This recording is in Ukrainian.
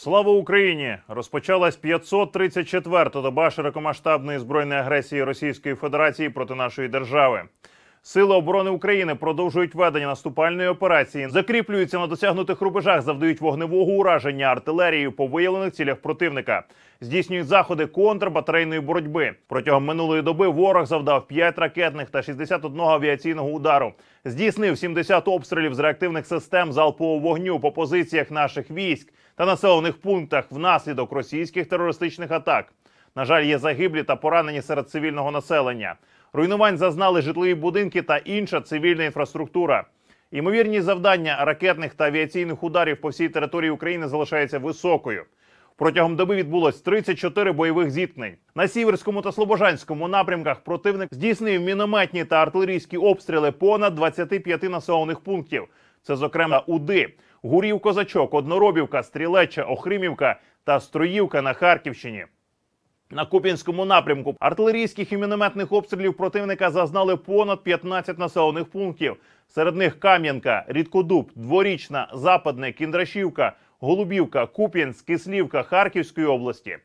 Слава Україні! Розпочалась 534-та доба широкомасштабної збройної агресії Російської Федерації проти нашої держави. Сили оборони України продовжують ведення наступальної операції, закріплюються на досягнутих рубежах, завдають вогневого ураження артилерією по виявлених цілях противника, здійснюють заходи контрбатарейної боротьби. Протягом минулої доби ворог завдав 5 ракетних та 61 авіаційного удару, здійснив 70 обстрілів з реактивних систем залпового вогню по позиціях наших військ та населених пунктах внаслідок російських терористичних атак. На жаль, є загиблі та поранені серед цивільного населення. Руйнувань зазнали житлові будинки та інша цивільна інфраструктура. Імовірність завдання ракетних та авіаційних ударів по всій території України залишається високою. Протягом доби відбулось 34 бойових зіткнень. На сіверському та слобожанському напрямках противник здійснив мінометні та артилерійські обстріли понад 25 населених пунктів. Це, зокрема, Уди, Гурів Козачок, Одноробівка, Стрілеча, Охримівка та Строївка на Харківщині. На Куп'янському напрямку артилерійських і мінометних обстрілів противника зазнали понад 15 населених пунктів. Серед них Кам'янка, Рідкодуб, Дворічна, Западне, Кіндрашівка, Голубівка, Куп'янськ, Кислівка Харківської області.